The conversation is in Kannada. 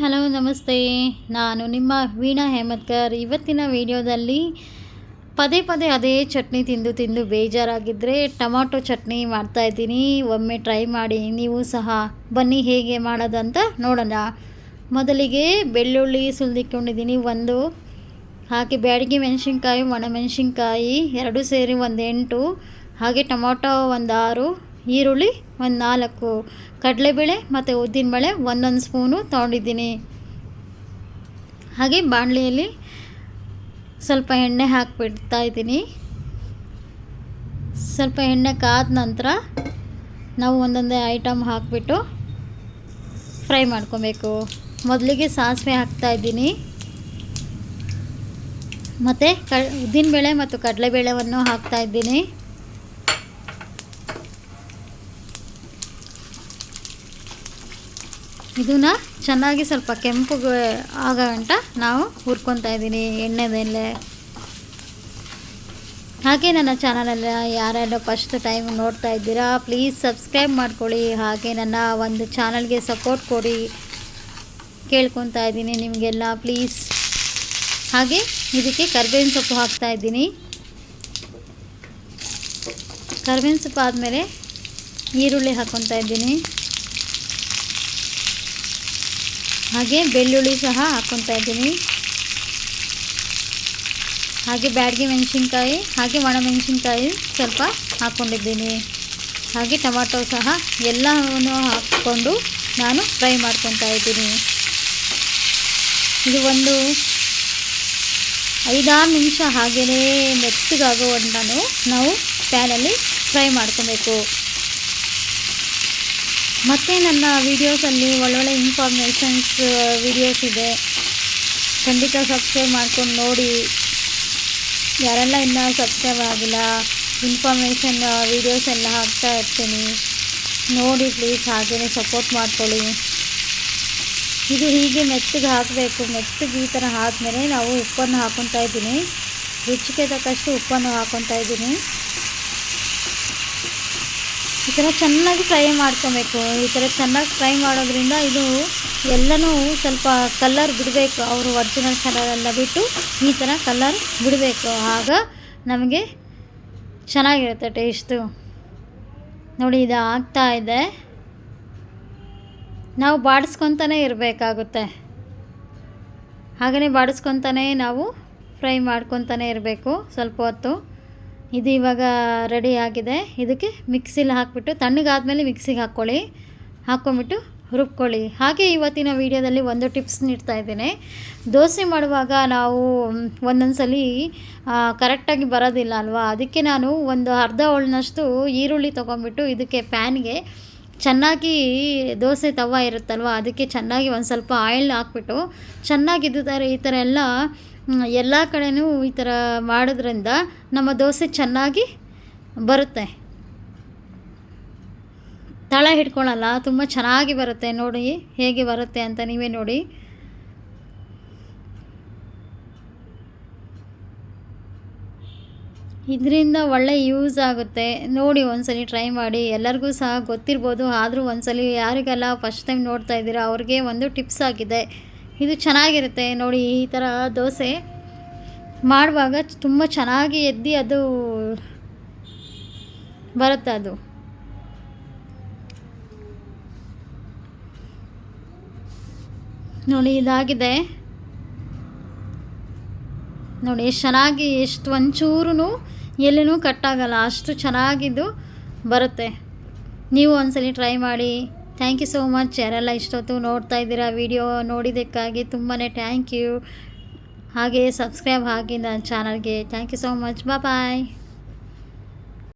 ಹಲೋ, ನಮಸ್ತೆ. ನಾನು ನಿಮ್ಮ ವೀಣಾ ಹೇಮತ್ಕರ್. ಇವತ್ತಿನ ವಿಡಿಯೋದಲ್ಲಿ ಪದೇ ಪದೇ ಅದೇ ಚಟ್ನಿ ತಿಂದು ತಿಂದು ಬೇಜಾರಾಗಿದ್ದರೆ ಟೊಮಾಟೊ ಚಟ್ನಿ ಮಾಡ್ತಾಯಿದ್ದೀನಿ ಒಮ್ಮೆ ಟ್ರೈ ಮಾಡಿ, ನೀವು ಸಹ ಬನ್ನಿ, ಹೇಗೆ ಮಾಡೋದಂತ ನೋಡೋಣ. ಮೊದಲಿಗೆ ಬೆಳ್ಳುಳ್ಳಿ ಸುಲಿದಿಕ್ಕೊಂಡಿದ್ದೀನಿ. ಒಂದು ಹಾಗೆ ಬ್ಯಾಡಿಗೆ ಮೆಣಸಿನ್ಕಾಯಿ ಒಣಮೆಣಸಿನ್ಕಾಯಿ ಎರಡು ಸೇರಿ ಒಂದು ಎಂಟು ಹಾಗೆ ಟೊಮಾಟೊ ಒಂದು ಆರು ಈರುಳ್ಳಿ, ಒಂದು ನಾಲ್ಕು ಕಡಲೆಬೇಳೆ ಮತ್ತು ಉದ್ದಿನಬೇಳೆ ಒಂದೊಂದು ಸ್ಪೂನು ತೊಗೊಂಡಿದ್ದೀನಿ. ಹಾಗೆ ಬಾಣಲಿಯಲ್ಲಿ ಸ್ವಲ್ಪ ಎಣ್ಣೆ ಹಾಕಿಬಿಡ್ತಾ ಇದ್ದೀನಿ. ಸ್ವಲ್ಪ ಎಣ್ಣೆ ಕಾದ ನಂತರ ನಾವು ಒಂದೊಂದೇ ಐಟಮ್ ಹಾಕಿಬಿಟ್ಟು ಫ್ರೈ ಮಾಡ್ಕೊಬೇಕು. ಮೊದಲಿಗೆ ಸಾಸಿವೆ ಹಾಕ್ತಾಯಿದ್ದೀನಿ ಮತ್ತು ಕ ಉದ್ದಿನಬೇಳೆ ಮತ್ತು ಕಡಲೆಬೇಳೆವನ್ನು ಹಾಕ್ತಾಯಿದ್ದೀನಿ ಇದನ್ನ ಚೆನ್ನಾಗಿ ಸ್ವಲ್ಪ ಕೆಂಪುಗೆ ಆಗೋ ಗಂಟ ನಾವು ಹುರ್ಕೊತಾ ಇದ್ದೀನಿ ಮೇಲೆ. ಹಾಗೆ ನನ್ನ ಚಾನಲಲ್ಲಿ ಯಾರ್ಯಾರು ಫಸ್ಟ್ ಟೈಮ್ ನೋಡ್ತಾ ಇದ್ದೀರಾ ಪ್ಲೀಸ್ ಸಬ್ಸ್ಕ್ರೈಬ್ ಮಾಡ್ಕೊಳ್ಳಿ. ಹಾಗೆ ನನ್ನ ಒಂದು ಚಾನಲ್ಗೆ ಸಪೋರ್ಟ್ ಕೊಡಿ. ಕೇಳ್ಕೊತಾ ಇದ್ದೀನಿ ನಿಮಗೆಲ್ಲ ಪ್ಲೀಸ್ ಹಾಗೆ ಇದಕ್ಕೆ ಕರ್ಬೇವಿನ ಸೊಪ್ಪು ಹಾಕ್ತಾ ಇದ್ದೀನಿ. ಕರ್ಬೇವಿನ ಸೊಪ್ಪು ಆದಮೇಲೆ ಈರುಳ್ಳಿ ಹಾಕ್ಕೊತಾ ಇದ್ದೀನಿ. ಹಾಗೆ ಬೆಳ್ಳುಳ್ಳಿ ಸಹ ಹಾಕ್ಕೊತಾ ಇದ್ದೀನಿ. ಹಾಗೆ ಬ್ಯಾಡಗಿ ಮೆಣಸಿನ್ಕಾಯಿ, ಹಾಗೆ ಒಣಮೆಣಸಿನ್ಕಾಯಿ ಸ್ವಲ್ಪ ಹಾಕ್ಕೊಂಡಿದ್ದೀನಿ. ಹಾಗೆ ಟೊಮಾಟೊ ಸಹ ಎಲ್ಲವನ್ನು ಹಾಕ್ಕೊಂಡು ನಾನು ಫ್ರೈ ಮಾಡ್ಕೊತಾ ಇದ್ದೀನಿ. ಇದು ಒಂದು ಐದಾರು ನಿಮಿಷ ಹಾಗೆಯೇ ಮೆತ್ತಗಾಗುವಂತನೂ ನಾವು ಪ್ಯಾನಲ್ಲಿ ಫ್ರೈ ಮಾಡ್ಕೊಬೇಕು. ಮತ್ತು ನನ್ನ ವೀಡಿಯೋಸಲ್ಲಿ ಒಳ್ಳೊಳ್ಳೆ ಇನ್ಫಾರ್ಮೇಷನ್ಸ್ ವೀಡಿಯೋಸ್ ಇದೆ. ಖಂಡಿತ ಸಬ್ಸ್ಕ್ರೈಬ್ ಮಾಡ್ಕೊಂಡು ನೋಡಿ. ಯಾರೆಲ್ಲ ಇನ್ನೂ ಸಬ್ಸ್ಕ್ರೈಬ್ ಆಗಿಲ್ಲ ಇನ್ಫಾರ್ಮೇಷನ್ ವೀಡಿಯೋಸ್ ಎಲ್ಲ ಹಾಕ್ತಾ ಇರ್ತೀನಿ. ನೋಡಿ ಪ್ಲೀಸ್ ಹಾಗೆಯೇ ಸಪೋರ್ಟ್ ಮಾಡ್ಕೊಳ್ಳಿ. ಇದು ಹೀಗೆ ಮೆತ್ತಗೆ ಹಾಕಬೇಕು. ಮೆತ್ತಗೆ ಈ ಥರ ಆದಮೇಲೆ ನಾವು ಉಪ್ಪನ್ನು ಹಾಕ್ಕೊತಾ ಇದ್ದೀನಿ. ರುಚಿಗೆ ತಕ್ಕಷ್ಟು ಉಪ್ಪನ್ನು ಹಾಕ್ಕೊತಾ ಇದ್ದೀನಿ. ಈ ಥರ ಚೆನ್ನಾಗಿ ಫ್ರೈ ಮಾಡ್ಕೊಬೇಕು. ಈ ಥರ ಚೆನ್ನಾಗಿ ಫ್ರೈ ಮಾಡೋದ್ರಿಂದ ಇದು ಎಲ್ಲನೂ ಸ್ವಲ್ಪ ಕಲ್ಲರ್ ಬಿಡಬೇಕು. ಅವರು ಒರಿಜಿನಲ್ ಎಲ್ಲ ಬಿಟ್ಟು ಈ ಥರ ಕಲ್ಲರ್ ಬಿಡಬೇಕು. ಆಗ ನಮಗೆ ಚೆನ್ನಾಗಿರುತ್ತೆ ಟೇಸ್ಟು ನೋಡಿ, ಇದು ಆಗ್ತಾ ಇದೆ. ನಾವು ಬಾಡಿಸ್ಕೊತಾನೆ ಇರಬೇಕಾಗುತ್ತೆ. ಹಾಗೆಯೇ ಬಾಡಿಸ್ಕೊತಾನೆ ನಾವು ಫ್ರೈ ಮಾಡ್ಕೊತಾನೆ ಇರಬೇಕು. ಸ್ವಲ್ಪ ಹೊತ್ತು. ಇದು ಇವಾಗ ರೆಡಿ ಆಗಿದೆ. ಇದಕ್ಕೆ ಮಿಕ್ಸಿಲಿ ಹಾಕಿಬಿಟ್ಟು ತಣ್ಣಗಾದ್ಮೇಲೆ ಮಿಕ್ಸಿಗೆ ಹಾಕ್ಕೊಳ್ಳಿ. ಹಾಕ್ಕೊಂಬಿಟ್ಟು ರುಬ್ಕೊಳ್ಳಿ. ಹಾಗೆ ಇವತ್ತಿನ ವೀಡಿಯೋದಲ್ಲಿ ಒಂದು ಟಿಪ್ಸ್ ನೀಡ್ತಾ ಇದ್ದೇನೆ. ದೋಸೆ ಮಾಡುವಾಗ ನಾವು ಒಂದೊಂದು ಸಲ ಕರೆಕ್ಟಾಗಿ ಬರೋದಿಲ್ಲ ಅಲ್ವಾ? ಅದಕ್ಕೆ ನಾನು ಒಂದು ಅರ್ಧ ಹೋಳಿನಷ್ಟು ಈರುಳ್ಳಿ ತೊಗೊಂಬಿಟ್ಟು ಇದಕ್ಕೆ ಪ್ಯಾನ್ಗೆ ಚೆನ್ನಾಗಿ ದೋಸೆ ತವ ಇರುತ್ತಲ್ವ, ಅದಕ್ಕೆ ಚೆನ್ನಾಗಿ ಒಂದು ಸ್ವಲ್ಪ ಆಯಿಲ್ ಹಾಕ್ಬಿಟ್ಟು ಚೆನ್ನಾಗಿ ಇದು ಥರ ಈ ಥರ ಎಲ್ಲ ಎಲ್ಲ ಕಡೆಯೂ ಈ ಥರ ಮಾಡೋದ್ರಿಂದ ನಮ್ಮ ದೋಸೆ ಚೆನ್ನಾಗಿ ಬರುತ್ತೆ. ತಳ ಹಿಡ್ಕೊಳ್ಳಲ್ಲ ತುಂಬ ಚೆನ್ನಾಗಿ ಬರುತ್ತೆ ನೋಡಿ, ಹೇಗೆ ಬರುತ್ತೆ ಅಂತ ನೀವೇ ನೋಡಿ. ಇದರಿಂದ ಒಳ್ಳೆ ಯೂಸ್ ಆಗುತ್ತೆ. ನೋಡಿ ಒಂದ್ಸಲಿ ಟ್ರೈ ಮಾಡಿ. ಎಲ್ಲರಿಗೂ ಸಹ ಗೊತ್ತಿರ್ಬೋದು. ಆದರೂ ಒಂದ್ಸಲಿ ಯಾರಿಗೆಲ್ಲ ಫಸ್ಟ್ ಟೈಮ್ ನೋಡ್ತಾ ಇದ್ದೀರಾ, ಅವ್ರಿಗೆ ಒಂದು ಟಿಪ್ಸ್ ಆಗಿದೆ. ಇದು ಚೆನ್ನಾಗಿರುತ್ತೆ. ನೋಡಿ ಈ ಥರ ದೋಸೆ ಮಾಡುವಾಗ ತುಂಬ ಚೆನ್ನಾಗಿ ಎದ್ದು ಅದು ಬರುತ್ತೆ ಅದು. ನೋಡಿ ಇದಾಗಿದೆ. ನೋಡಿ ಎಷ್ಟು ಚೆನ್ನಾಗಿ ಎಷ್ಟು ಒಂಚೂರು ಎಲ್ಲಿನೂ ಕಟ್ಟಾಗಲ್ಲ, ಅಷ್ಟು ಚೆನ್ನಾಗಿದ್ದು ಬರುತ್ತೆ. ನೀವು ಒಂದ್ಸಲಿ ಟ್ರೈ ಮಾಡಿ. ಥ್ಯಾಂಕ್ ಯು ಸೋ ಮಚ್ ಯಾರೆಲ್ಲ ಇಷ್ಟೊತ್ತು ನೋಡ್ತಾ ಇದ್ದೀರಾ ವಿಡಿಯೋ ನೋಡಿದ್ದಕ್ಕಾಗಿ ತುಂಬಾ ಥ್ಯಾಂಕ್ ಯು ಹಾಗೆ ಸಬ್ಸ್ಕ್ರೈಬ್ ಆಗಿ ನನ್ನ ಚಾನಲ್ಗೆ thank you so much bye